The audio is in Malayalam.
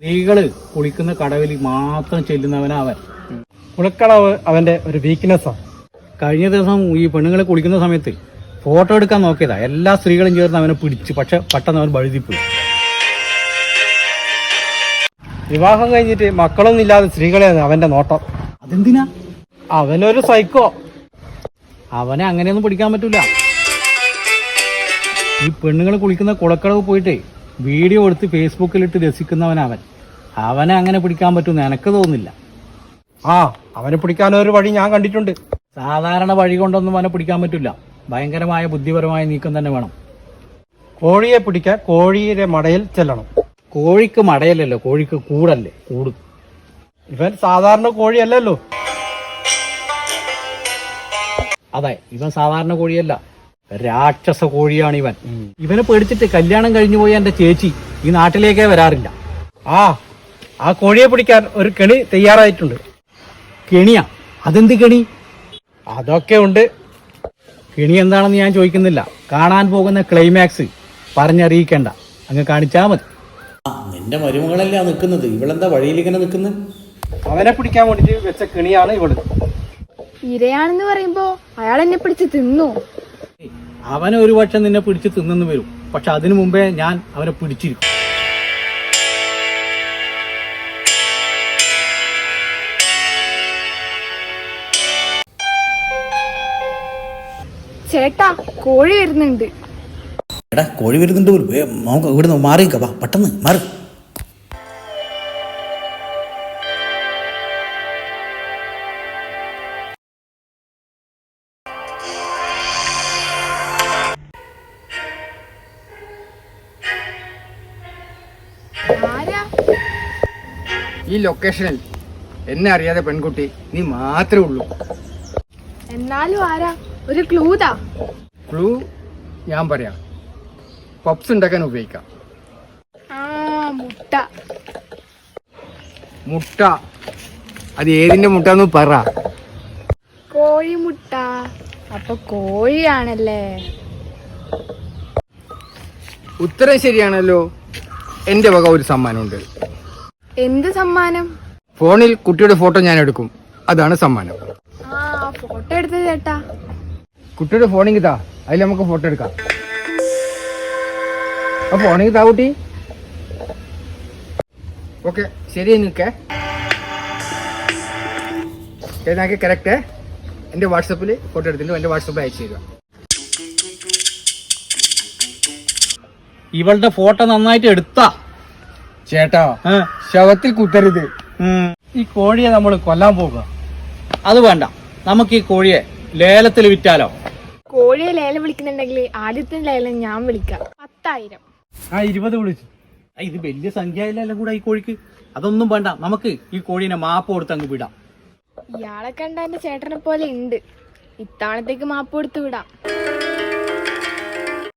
സ്ത്രീകൾ കുളിക്കുന്ന കടവിൽ മാത്രം ചെല്ലുന്നവനാ അവൻ കുളിക്കളവ് അവന്റെ ഒരു വീക്ക്നെസ്സാണ് കഴിഞ്ഞ ദിവസം ഈ പെണ്ണുങ്ങൾ കുളിക്കുന്ന സമയത്ത് ഫോട്ടോ എടുക്കാൻ നോക്കിയതാ. എല്ലാ സ്ത്രീകളും ചേർന്ന് അവനെ പിടിച്ചു പക്ഷെ പെട്ടെന്ന് അവൻ വഴുതിപ്പോയി. വിവാഹം കഴിഞ്ഞിട്ട് മക്കളൊന്നും ഇല്ലാതെ സ്ത്രീകളെയാണ് അവന്റെ നോട്ടം. അതെന്തിനാ? അവനൊരു സൈക്കോ അവനെ അങ്ങനെയൊന്നും പിടിക്കാൻ പറ്റൂല. ഈ പെണ്ണുങ്ങൾ കുളിക്കുന്ന കുളക്കടവ് പോയിട്ട് വീഡിയോ എടുത്ത് ഫേസ്ബുക്കിലിട്ട് രസിക്കുന്നവൻ അവൻ അവനെ അങ്ങനെ പിടിക്കാൻ പറ്റുമെന്ന് എനക്ക് തോന്നുന്നില്ല. ആ അവനെ പിടിക്കാൻ ഒരു വഴി ഞാൻ കണ്ടിട്ടുണ്ട്. സാധാരണ വഴി കൊണ്ടൊന്നും അവനെ പിടിക്കാൻ പറ്റില്ല. ഭയങ്കരമായ ബുദ്ധിപരമായ നീക്കം തന്നെ വേണം. കോഴിയെ പിടിക്കാൻ കോഴിയുടെ മടയിൽ ചെല്ലണം. കോഴിക്ക് മടയല്ലല്ലോ കോഴിക്ക് കൂടല്ലേ കൂട്. ഇവൻ സാധാരണ കോഴിയല്ലല്ലോ. അതെ ഇവൻ സാധാരണ കോഴിയല്ല. രാക്ഷസ കോഴിയാണ് ഇവൻ ഇവനെ പേടിച്ചിട്ട് കല്യാണം കഴിഞ്ഞു പോയ എന്റെ ചേച്ചി ഈ നാട്ടിലേക്കേ വരാറില്ല. ആ ആ കോഴിയെ പിടിക്കാൻ ഒരു കെണി തയ്യാറായിട്ടുണ്ട്. കെണിയാ? അതെന്ത് കെണി? അതൊക്കെ ഉണ്ട്. കെണി എന്താണെന്ന് ഞാൻ ചോദിക്കുന്നില്ല. കാണാൻ പോകുന്ന ക്ലൈമാക്സ് പറഞ്ഞറിയിക്കണ്ട. അങ്ങ് കാണിച്ചാ മതി. നിന്റെ മരുമകളല്ലേ നിൽക്കുന്നത്? ഇവളെന്താ വഴിയിൽ ഇങ്ങനെ നിൽക്കുന്നത് അവനെ പിടിക്കാൻ വേണ്ടിട്ട് വെച്ച കെണിയാണ് ഇവൾ. ഇരയാണെന്ന് പറയുമ്പോ അയാൾ എന്നെ പിടിച്ച് തിന്നു. അവനെ ഒരുപക്ഷെ നിന്നെ പിടിച്ച് തിന്നെന്ന് വരും. പക്ഷെ അതിനു മുമ്പേ ഞാൻ അവനെ പിടിച്ചിരിക്കും. ചേട്ടാ കോഴി വരുന്നുണ്ട്. എടാ കോഴി വരുന്നുണ്ട് നമുക്ക് ഇവിടുന്ന് മാറിയിക്കാ പെട്ടെന്ന് മാറി. ഈ ലൊക്കേഷനിൽ എന്നെ അറിയാതെ പെൺകുട്ടി നീ മാത്രമേ ഉള്ളൂ. എന്നാലും ആരാ? ഒരു ക്ലൂതാ ക്ലൂ ഞാൻ പറയാം. പപ്സ് ഉണ്ടാക്കാൻ ഉപയോഗിക്കാം. ആ മുട്ട. മുട്ട. അത് ഏതിന്റെ മുട്ട എന്ന് പറ. കോഴിമുട്ട. അപ്പൊ കോഴിയാണല്ലേ? ഉത്തരം ശരിയാണല്ലോ. എന്റെ വക ഒരു സമ്മാനമുണ്ട്. എന്ത് സമ്മാനം? ഫോണിൽ കുട്ടിയുടെ ഫോട്ടോ ഞാൻ എടുക്കും. അതാണ് സമ്മാനം. ആ ഫോട്ടോ എടുത്തത് ചേട്ടാ. കുട്ടിയുടെ ഫോണിൽ താ. അതിൽ നമുക്ക് ഫോട്ടോ എടുക്കാം. ആ ഫോണിങ് താ കുട്ടി. ഓക്കെ ശരി നിൽക്കേ. ഏതാക്കി കറക്റ്റ് എന്റെ വാട്സപ്പിൽ ഫോട്ടോ എടുത്തിട്ട് എന്റെ വാട്സപ്പിൽ അയച്ചു തരിക. ഇവളുടെ ഫോട്ടോ നന്നായിട്ട് എടുത്താ. ചേട്ടാ? ശവത്തിൽ കുത്തരുത്. ഈ കോഴിയെ നമ്മൾ കൊല്ലാൻ പോകുക അത് വേണ്ട. നമുക്ക് ഈ കോഴിയെ ലേലത്തിൽ വിറ്റാലോ? കോഴിയെ ലേലം വിളിക്കുന്നുണ്ടെങ്കിൽ ആദ്യത്തെ ലേലം ഞാൻ വിളിക്കാം. പത്തായിരം. ആ ഇരുപത് വിളിച്ചു. ഇത് വലിയ സംഖ്യ ഇല്ലല്ലോ കൂടെ ഈ കോഴിക്ക്. അതൊന്നും വേണ്ട. നമുക്ക് ഈ കോഴീനെ മാപ്പ് കൊടുത്ത് അങ്ങ് വിടാം. ഇയാളെ കണ്ട എന്റെ ചേട്ടനെ പോലെ ഉണ്ട്. ഇത്തവണത്തേക്ക് മാപ്പ് കൊടുത്ത് വിടാം.